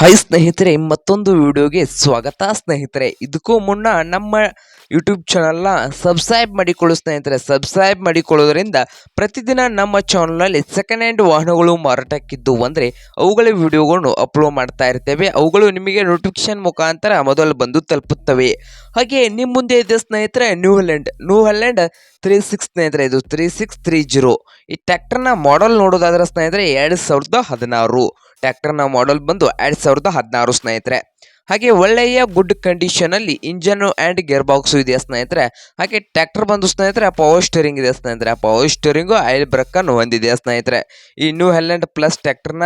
Hi ಸ್ನೇಹಿತರೆ, ಮತ್ತೊಂದು ವಿಡಿಯೋಗೆ ಸ್ವಾಗತ ಸ್ನೇಹಿತರೆ. ಇದಕ್ಕೂ ಮುನ್ನ ನಮ್ಮ ಯೂಟ್ಯೂಬ್ ಚಾನಲ್ನ ಸಬ್ಸ್ಕ್ರೈಬ್ ಮಾಡಿಕೊಳ್ಳು ಸ್ನೇಹಿತರೆ. ಸಬ್ಸ್ಕ್ರೈಬ್ ಮಾಡಿಕೊಳ್ಳೋದ್ರಿಂದ ಪ್ರತಿದಿನ ನಮ್ಮ ಚಾನಲ್ನಲ್ಲಿ ಸೆಕೆಂಡ್ ಹ್ಯಾಂಡ್ ವಾಹನಗಳು ಮಾರಾಟಕ್ಕಿದ್ದು ಅಂದರೆ ಅವುಗಳ ವಿಡಿಯೋಗಳನ್ನು ಅಪ್ಲೋಡ್ ಮಾಡ್ತಾ ಇರ್ತೇವೆ. ಅವುಗಳು ನಿಮಗೆ ನೋಟಿಫಿಕೇಶನ್ ಮುಖಾಂತರ ಮೊದಲು ಬಂದು ತಲುಪುತ್ತವೆ. ಹಾಗೆ ನಿಮ್ಮ ಮುಂದೆ ಇದೆ ಸ್ನೇಹಿತರೆ New Holland New Holland three six ಸ್ನೇಹಿತರೆ, ಇದು ತ್ರೀ ಸಿಕ್ಸ್ ತ್ರೀ ಜೀರೋ. ಈ ಟ್ಯಾಕ್ಟರ್ನ ಮಾಡೆಲ್ ನೋಡೋದಾದ್ರೆ ಸ್ನೇಹಿತರೆ, ಎರಡು ಸಾವಿರದ ಹದಿನಾರು. ಟ್ಯಾಕ್ಟರ್ನ ಮಾಡೆಲ್ ಬಂದು ಎರಡು ಸಾವಿರದ ಹದಿನಾರು ಸ್ನೇಹಿತರೆ. ಹಾಗೆ ಒಳ್ಳೆಯ ಗುಡ್ ಕಂಡೀಷನ್ ಅಲ್ಲಿ ಇಂಜನ್ ಅಂಡ್ ಗೇರ್ ಬಾಕ್ಸು ಇದೆ ಸ್ನೇಹಿತರೆ. ಹಾಗೆ ಟ್ರ್ಯಾಕ್ಟರ್ ಬಂದು ಸ್ನೇಹಿತರೆ ಪವರ್ ಸ್ಟೇರಿಂಗ್ ಇದೆ ಸ್ನೇಹಿತರೆ. ಪವರ್ ಸ್ಟೇರಿಂಗು ಆಯಿಲ್ ಬ್ರೇಕನ್ನು ಹೊಂದಿದೆ ಸ್ನೇಹಿತರೆ. ಈ ನ್ಯೂ ಹೆಲ್ಯಾಂಡ್ ಪ್ಲಸ್ ಟ್ರ್ಯಾಕ್ಟರ್ನ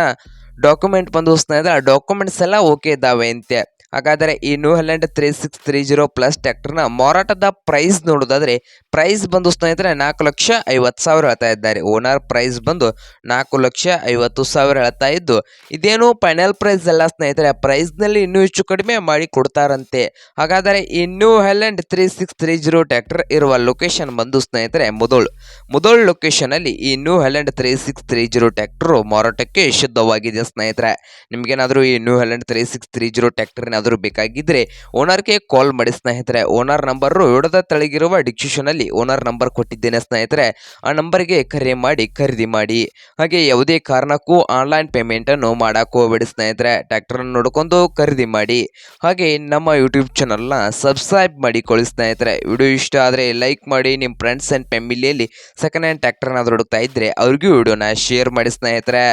ಡಾಕ್ಯುಮೆಂಟ್ ಬಂದು ಸ್ನೇಹಿತರೆ ಡಾಕ್ಯುಮೆಂಟ್ಸ್ ಎಲ್ಲ ಓಕೆ ಇದ್ದಾವೆ ಅಂತೆ. ಹಾಗಾದರೆ ಈ New Holland three six three zero plus ಟ್ಯಾಕ್ಟರ್ನ ಮಾರಾಟದ ಪ್ರೈಸ್ ನೋಡೋದಾದರೆ ಪ್ರೈಸ್ ಬಂದು ಸ್ನೇಹಿತರೆ ನಾಲ್ಕು ಲಕ್ಷ ಐವತ್ತು ಸಾವಿರ ಹೇಳ್ತಾ ಇದ್ದಾರೆ. ಓನರ್ ಪ್ರೈಸ್ ಬಂದು ನಾಲ್ಕು ಲಕ್ಷ ಐವತ್ತು ಸಾವಿರ ಹೇಳ್ತಾ ಇದ್ದು, ಇದೇನು ಫೈನಲ್ ಪ್ರೈಸ್ ಅಲ್ಲ ಸ್ನೇಹಿತರೆ ಪ್ರೈಸ್ನಲ್ಲಿ ಇನ್ನೂ ಹೆಚ್ಚು ಕಡಿಮೆ ಮಾಡಿ ಕೊಡ್ತಾರಂತೆ. ಹಾಗಾದರೆ ಈ New Holland three six three zero tractor ಇರುವ ಲೊಕೇಶನ್ ಬಂದು ಸ್ನೇಹಿತರೆ ಮುದೋಳ್. ಮುದೋಳ್ ಲೊಕೇಶನಲ್ಲಿ ಈ New Holland three six three zero tractor ಮಾರಾಟಕ್ಕೆ ಶುದ್ಧವಾಗಿದೆ ಸ್ನೇಹಿತರೆ. ನಿಮಗೇನಾದರೂ ಈ New Holland three six three zero tractor ಏನಾದರೂ ಬೇಕಾಗಿದ್ದರೆ ಓನರ್ಗೆ ಕಾಲ್ ಮಾಡಿ ಸ್ನೇಹಿತರೆ. ಓನರ್ ನಂಬರು ವಿಡದ ತಳಗಿರುವ ಡಿಕ್ಷಿಷನಲ್ಲಿ ಓನರ್ ನಂಬರ್ ಕೊಟ್ಟಿದ್ದೇನೆ ಸ್ನೇಹಿತರೆ. ಆ ನಂಬರ್ಗೆ ಕರೆ ಮಾಡಿ ಖರೀದಿ ಮಾಡಿ. ಹಾಗೆ ಯಾವುದೇ ಕಾರಣಕ್ಕೂ ಆನ್ಲೈನ್ ಪೇಮೆಂಟನ್ನು ಮಾಡೋಕ್ಕೂ ಹೋಗಬೇಡಿ ಸ್ನೇಹಿತರೆ. ಟ್ಯಾಕ್ಟರನ್ನು ನೋಡಿಕೊಂಡು ಖರೀದಿ ಮಾಡಿ. ಹಾಗೆ ನಮ್ಮ ಯೂಟ್ಯೂಬ್ ಚಾನಲ್ನ ಸಬ್ಸ್ಕ್ರೈಬ್ ಮಾಡಿಕೊಳ್ಳಿ ಸ್ನೇಹಿತರೆ. ವಿಡಿಯೋ ಇಷ್ಟ ಆದರೆ ಲೈಕ್ ಮಾಡಿ, ನಿಮ್ಮ ಫ್ರೆಂಡ್ಸ್ ಆ್ಯಂಡ್ ಫ್ಯಾಮಿಲಿಯಲ್ಲಿ ಸೆಕೆಂಡ್ ಹ್ಯಾಂಡ್ ಟ್ಯಾಕ್ಟರ್ನ ಹುಡುಕ್ತಾ ಇದ್ದರೆ ಅವ್ರಿಗೂ ವಿಡಿಯೋನ ಶೇರ್ ಮಾಡಿ ಸ್ನೇಹಿತರೆ.